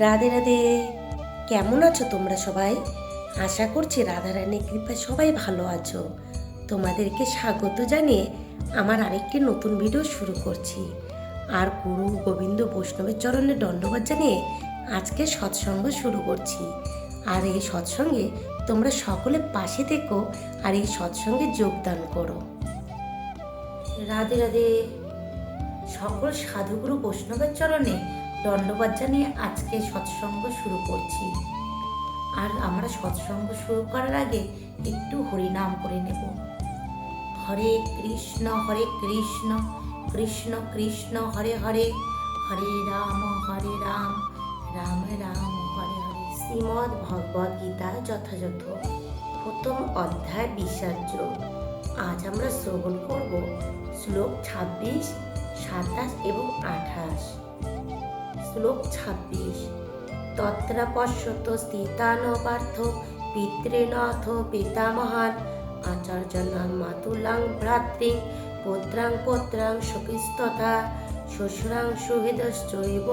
রাধে রাধে। কেমন আছো তোমরা সবাই? আশা করছি রাধারানীর কৃপায় সবাই ভালো আছো। তোমাদেরকে স্বাগত জানিয়ে আমার আরেকটি নতুন ভিডিও শুরু করছি। আর গুরু গোবিন্দ বৈষ্ণবের চরণে দণ্ডবাদ জানিয়ে আজকে সৎসঙ্গ শুরু করছি। আর এই সৎসঙ্গে তোমরা সকলে পাশে থেকো আর এই সৎসঙ্গে যোগদান করো। রাধে রাধে। সকল সাধুগুরু বৈষ্ণবের চরণে দণ্ডবাদ জানিয়ে আজকে সৎসঙ্গ শুরু করছি। আর আমরা সৎসঙ্গ শুরু করার আগে একটু হরিনাম করে নেব। হরে কৃষ্ণ হরে কৃষ্ণ কৃষ্ণ কৃষ্ণ, হরে হরে হরে রাম হরে রাম রাম রাম, হরে হরে। শ্রীমদ্ ভগবদ গীতা যথাযথ। প্রথম অধ্যায় বিশ্বার্য আজ আমরা শ্রবণ করব শ্লোক ছাব্বিশ সাতাশ এবং আঠাশ। শ্লোক ছাব্বিশ। তত্র পশ্যত স্থিতান পার্থ পিতৃনাথ পিতামহান। আচার্যনাং মাতুলাং ভ্রাতৃ পুত্রাং পুত্রাং সখিস্তথা শ্বশুরাং সুহৃদশ্চৈব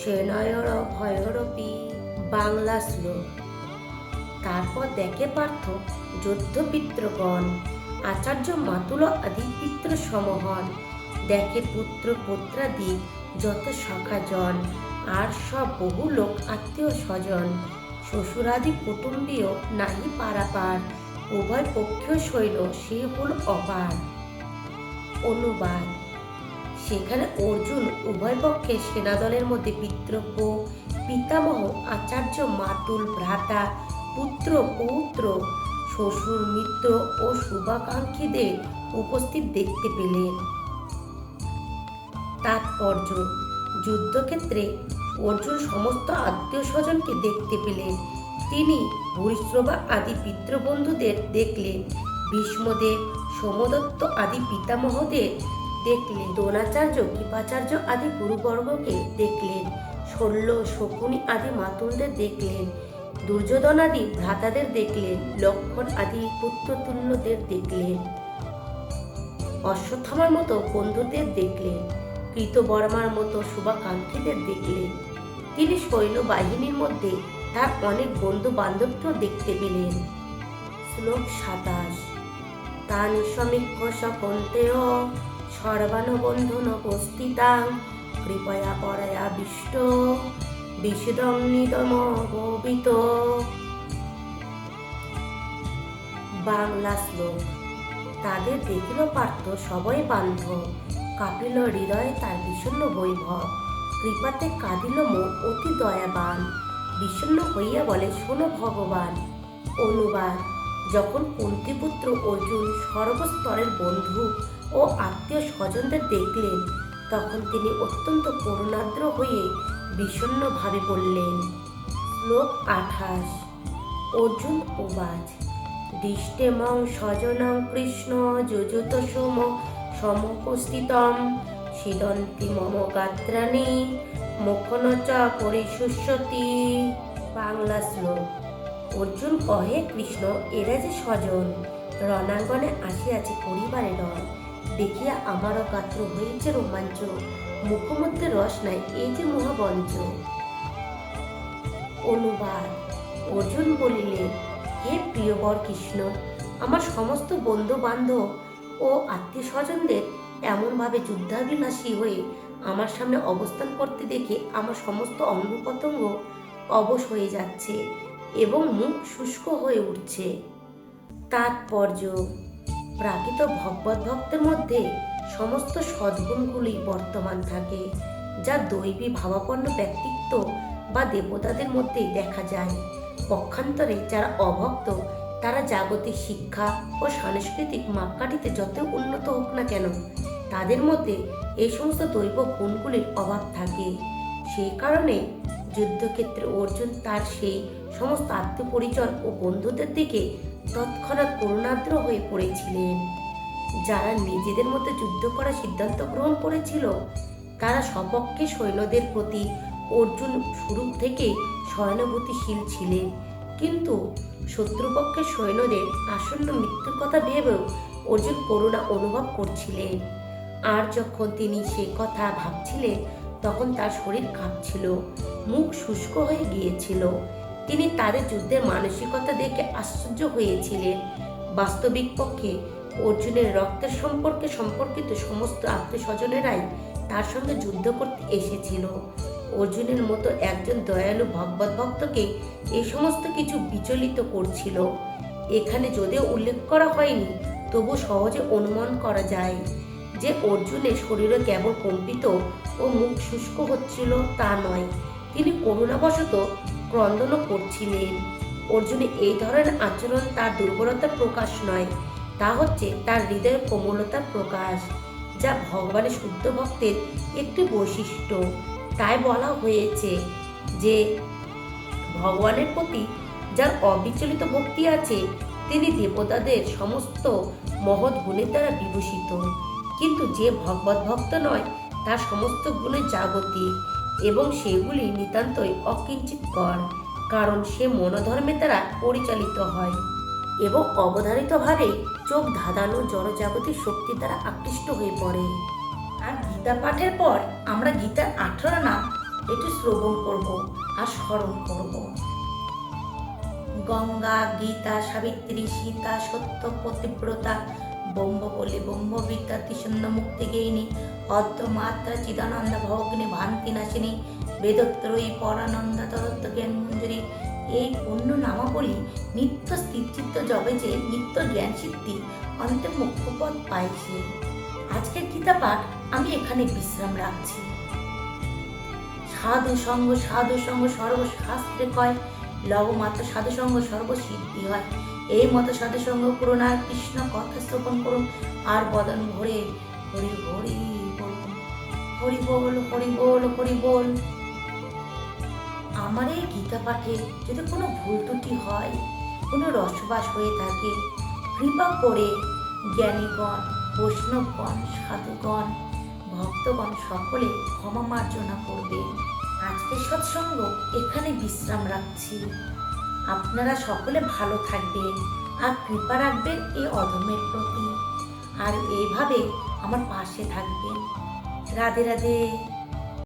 সেনয়র ভয়রপি বাংলা শ্লোক। তারপর দেখে পার্থ যুদ্ধপিত্রগণ আচার্য মাতুল আদি পিত্র সমহন দেখে পুত্র পুত্রাদি যত সখাজন আর সব বহু লোক আত্মীয় স্বজন। শ্বশুরাদি কুটুম্বীয় নাহি পারাপার, উভয় পক্ষীয় শৈল সে হল অপার। অনুবাদ, সেখানে অর্জুন উভয় পক্ষে সেনাদলের মধ্যে পিতৃব্য পিতামহ আচার্য মাতুল ভ্রাতা, পুত্র পৌত্র, শ্বশুর মিত্র ও শুভাকাঙ্ক্ষীদের উপস্থিত দেখতে পেলেন। তাৎপর্য। যুদ্ধক্ষেত্রে অর্জুন সমস্ত আত্মীয় স্বজনকে দেখতে পেলেন। তিনি ভূরিশ্রবা আদি পিতৃবন্ধুদের দেখলেন। ভীষ্মদেব, সোমদত্ত আদি পিতামহদের দেখলেন। দ্রোণাচার্য, কৃপাচার্য আদি গুরুবর্গকে দেখলেন। শল্য শকুনি আদি মাতুলদের দেখলেন। দুর্যোধন আদি ভ্রাতাদের দেখলেন। লক্ষণ আদি পুত্রতুল্যদের দেখলেন। অশ্বত্থামার মতো বন্ধুদের দেখলেন। কৃতবর্মার মতো শুভাকাঙ্ক্ষীদের দেখলেন তিনি সৈন্যবাহিনীর মধ্যে তার অনেক বন্ধু বান্ধবকেও দেখতে পেলেন। শ্লোক সাতাশ। তান সমীক্ষ সকন্তেয় সর্বান বন্ধন উপস্থিতাং, কৃপয়া পরয়া বিষ্ট বিষদম নিদম গোবিত বাংলা শ্লোক। তাদের দেখিল পার্থ সবাই বান্ধব। কাপিল হৃদয়ে তার বিষণ্ণ বৈভব। কৃপাতে কাঁদিল মন অতি দয়াবান। বিষণ্ণ হইয়া বলে, শোনো ভগবান, অনুবাদ, যখন কুন্তিপুত্র অর্জুন সর্বস্তরের বন্ধু ও আত্মীয় স্বজনদের দেখলেন, তখন তিনি অত্যন্ত করুণাদ্র হয়ে বিষণ্ণভাবে বললেন, শ্লোক আঠাশ, অর্জুন উবাচ দিষ্টেমং স্বজনং কৃষ্ণ যজুত সোম সমুপস্থিতম। সিদন্তি মম গাত্রাণী মুখন চ পরিশুষ্যতি বাংলা শ্লোক। অর্জুন কহে, কৃষ্ণ, এরা যে স্বজন, রণাঙ্গনে আসিয়াছে পরিবারে নয় দেখিয়া আমারও গাত্র হয়েছে রোমাঞ্চ, মুখমধ্যে রস নাই এই যে মহাবঞ্চ। অনুবাদ। অর্জুন বলিলেন, হে প্রিয়বর কৃষ্ণ আমার সমস্ত বন্ধু বান্ধব ও আত্মীয় স্বজনদের এমনভাবে যুদ্ধাভিলাষী হয়ে আমার সামনে অবস্থান করতে দেখে আমার সমস্ত অঙ্গ প্রত্যঙ্গ অবশ হয়ে যাচ্ছে এবং মুখ শুষ্ক হয়ে উঠছে। তাৎপর্য, প্রাকৃত ভগবত ভক্তের মধ্যে সমস্ত সদ্গুণগুলি বর্তমান থাকে, যা দৈবী ভাবাপন্ন ব্যক্তিত্ব বা দেবতাদের মধ্যে দেখা যায়। পক্ষান্তরে যারা অভক্ত তারা জাগতিক শিক্ষা ও সাংস্কৃতিক মাপকাঠিতে যত উন্নত হোক না কেন, তাদের মধ্যে এই সমস্ত দৈব গুণগুলির অভাব থাকে। সেই কারণে যুদ্ধক্ষেত্রে অর্জুন তার সেই সমস্ত আত্মপরিচয় ও বন্ধুদের দিকে তৎক্ষণাৎ করুণাদ্র হয়ে পড়েছিলেন। যারা নিজেদের মধ্যে যুদ্ধ করার সিদ্ধান্ত গ্রহণ করেছিল, তারা সপক্ষে সৈন্যদের প্রতি অর্জুন শুরু থেকে সহানুভূতিশীল ছিলেন। কিন্তু শত্রুপক্ষের সৈন্যদের আসন্ন মৃত্যুর কথা ভেবেও অর্জুন করুণা অনুভব করছিলেন। আর যখন তিনি সে কথা ভাবছিলেন, তখন তার শরীর কাঁপছিল, মুখ শুষ্ক হয়ে গিয়েছিল। তিনি তাদের যুদ্ধের মানসিকতা দেখে আশ্চর্য হয়েছিলেন। বাস্তবিক পক্ষে অর্জুনের রক্তের সম্পর্কে সম্পর্কিত সমস্ত আত্মীয় স্বজনেরাই তার সঙ্গে যুদ্ধ করতে এসেছিল। অর্জুনের মতো একজন দয়ালু ভগবত ভক্তকে এই সমস্ত কিছু বিচলিত করছিল। এখানে যদিও উল্লেখ করা হয়নি, তবু সহজে অনুমান করা যায় যে অর্জুনের শরীরে কেবল কম্পিত ও মুখ শুষ্ক হচ্ছিল তা নয়। তিনি করুণাবশত ক্রন্দনও করছিলেন। অর্জুনের এই ধরনের আচরণ তার দুর্বলতার প্রকাশ নয়, তা হচ্ছে তার হৃদয়ের কোমলতার প্রকাশ, যা ভগবানের শুদ্ধ ভক্তের একটি বৈশিষ্ট্য। তাই বলা হয়েছে যে ভগবানের প্রতি যার অবিচলিত ভক্তি আছে, তিনি দেবতাদের সমস্ত মহৎ গুণের দ্বারা বিভূষিত। কিন্তু যে ভগবত ভক্ত নয়, তার সমস্ত গুণের জাগতিক এবং সেগুলি নিতান্তই অকিঞ্চিতকর কারণ সে মনোধর্মের দ্বারা পরিচালিত হয় এবং অবধারিতভাবে চোখ ধাঁধানো জড়জাগতিক শক্তি দ্বারা আকৃষ্ট হয়ে পড়ে। আর গীতা পাঠের পর আমরা গীতার আঠারো নাম এটি শ্রবণ করব আর স্মরণ করব। গঙ্গা, গীতা, সাবিত্রী, সীতা, সত্য, পতিব্রতা ব্রহ্মবলি ব্রহ্মবিদ্যা, ত্রিশূন্য মুক্তি গেইনি, অদ্য মাত্রা, চিদানন্দ ভগ্নি, ভান্তি নাশিনী, বেদত্রয়ী, পরানন্দা তরত্ব জ্ঞান মঞ্জুরি এই পূর্ণ নামাবলী নিত্য স্থিরচিত্ত জবে যে নিত্য জ্ঞান সিদ্ধি অন্তে মুখ্যপদ পাইছে। আজকের গীতা পাঠ আমি এখানে বিশ্রাম রাখছি। সাধু সঙ্গ সাধু সঙ্গ সর্বশাস্ত্রে কয়, লবমাত্র সাধু সঙ্গ সর্বসিদ্ধি হয়। এই মতো সাধু সঙ্গ করুন আর কৃষ্ণ কথা শ্রবণ করুন, আর বদন ভরে হরি হরি বলুন হরি বল হরি বল হরি বল। আমার এই গীতা পাঠে যদি কোনো ভুল ত্রুটি হয়, কোনো রসবাস হয়ে থাকে, কৃপা করে জ্ঞানীগণ, বৈষ্ণবগণ, সাধুগণ ভক্তগণ সকলে ক্ষমা মার্জনা করবেন আজকের সৎসঙ্গ এখানে বিশ্রাম রাখছি। আপনারা সকলে ভালো থাকবেন আর কৃপা রাখবেন এই অধমের প্রতি। আর এইভাবে আমার পাশে থাকবেন। রাধে রাধে।